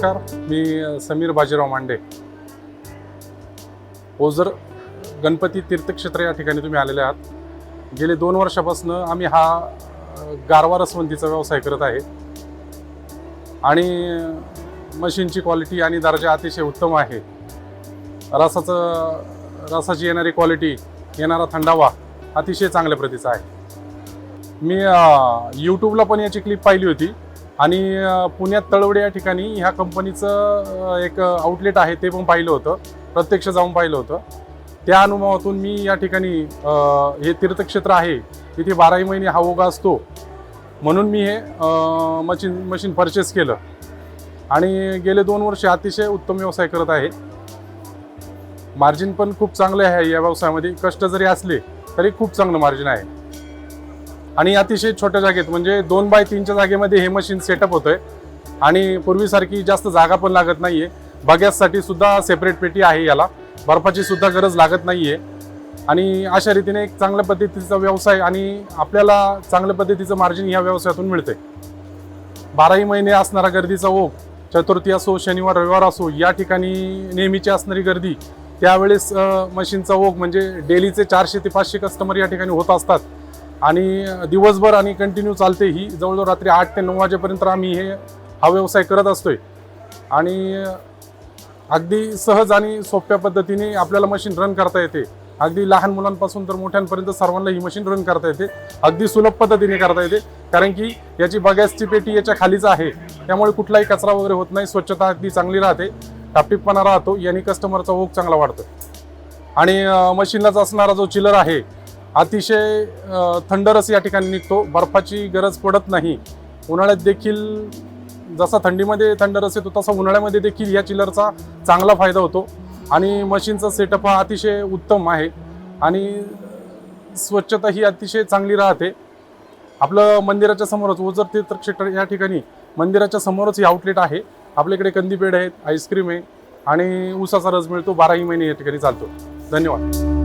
नमस्कार मी समीर बाजीराव मांडे. ओझर गणपती तीर्थक्षेत्र या ठिकाणी तुम्ही आलेले आहात. गेले दोन वर्षापासून आम्ही हा गारवा रसवंतीचा व्यवसाय करत आहे. आणि मशीनची क्वालिटी आणि दर्जा अतिशय उत्तम आहे. रसाचं रसाची येणारी क्वालिटी येणारा थंडावा अतिशय चांगल्या प्रतीचा आहे. मी यूट्यूबला पण याची क्लिप पाहिली होती. आणि पुण्यात तळवडे या ठिकाणी ह्या कंपनीचं एक आउटलेट आहे ते पण पाहिलं होतं. प्रत्यक्ष जाऊन पाहिलं होतं. त्या अनुभवातून मी या ठिकाणी हे तीर्थक्षेत्र आहे तिथे बाराही महिने हा ओघ असतो. म्हणून मी हे मशीन मशीन परचेस केलं. आणि गेले दोन वर्ष अतिशय उत्तम व्यवसाय करत आहे. मार्जिन पण खूप चांगलं आहे या व्यवसायामध्ये. कष्ट जरी असले तरी खूप चांगलं मार्जिन आहे. आणि अतिशय छोट्या जागेत म्हणजे दोन बाय तीनच्या जागेमध्ये हे मशीन सेटअप होतंय. आणि पूर्वीसारखी जास्त जागा पण लागत नाहीये. बगॅससाठी सुद्धा सेपरेट पेटी आहे याला. बर्फाची सुद्धा गरज लागत नाहीये. आणि अशा रीतीने एक चांगल्या पद्धतीचा व्यवसाय आणि आपल्याला चांगल्या पद्धतीचं मार्जिन या व्यवसायातून मिळते बाराही महिने असणारा गर्दीचा ओघ चतुर्थी असो शनिवार रविवार असो या ठिकाणी नेहमीची असणारी गर्दी त्यावेळेस मशीनचा ओघ म्हणजे डेलीचे चारशे ते पाचशे कस्टमर या ठिकाणी होत असतात. आणि दिवसभर आणि कंटिन्यू चालते ही. जवळजवळ रात्री आठ ते नऊ वाजेपर्यंत आम्ही हे हा व्यवसाय करत असतोय. आणि अगदी सहज आणि सोप्या पद्धतीने आपल्याला मशीन रन करता येते. अगदी लहान मुलांपासून तर मोठ्यांपर्यंत सर्वांना ही मशीन रन करता येते. अगदी सुलभ पद्धतीने करता येते. कारण की याची बगॅसची पेटी याच्या खालीच आहे. त्यामुळे कुठलाही कचरा वगैरे होत नाही. स्वच्छता अगदी चांगली राहते. टापटीपणा राहतो. याने कस्टमरचा ओघ चांगला वाढतो. आणि मशीनलाच असणारा जो चिलर आहे अतिशय थंडरस थंड रस या ठिकाणी निघतो. बर्फाची गरज पडत नाही. उन्हाळ्यात देखील जसा थंडीमध्ये थंड रस येतो तसा उन्हाळ्यामध्ये देखील या चिलरचा चांगला फायदा होतो. आणि मशीनचा सेटअप हा अतिशय उत्तम आहे. आणि स्वच्छता ही अतिशय चांगली राहते. आपलं मंदिराच्या समोरच ओझर तीर्थक्षेत्र या ठिकाणी मंदिराच्या समोरच हे आउटलेट आहे. आपल्याकडे कंदीपेढ आहेत आईस्क्रीम आहे. आणि ऊसाचा रस मिळतो बाराही महिने या ठिकाणी चालतो. धन्यवाद.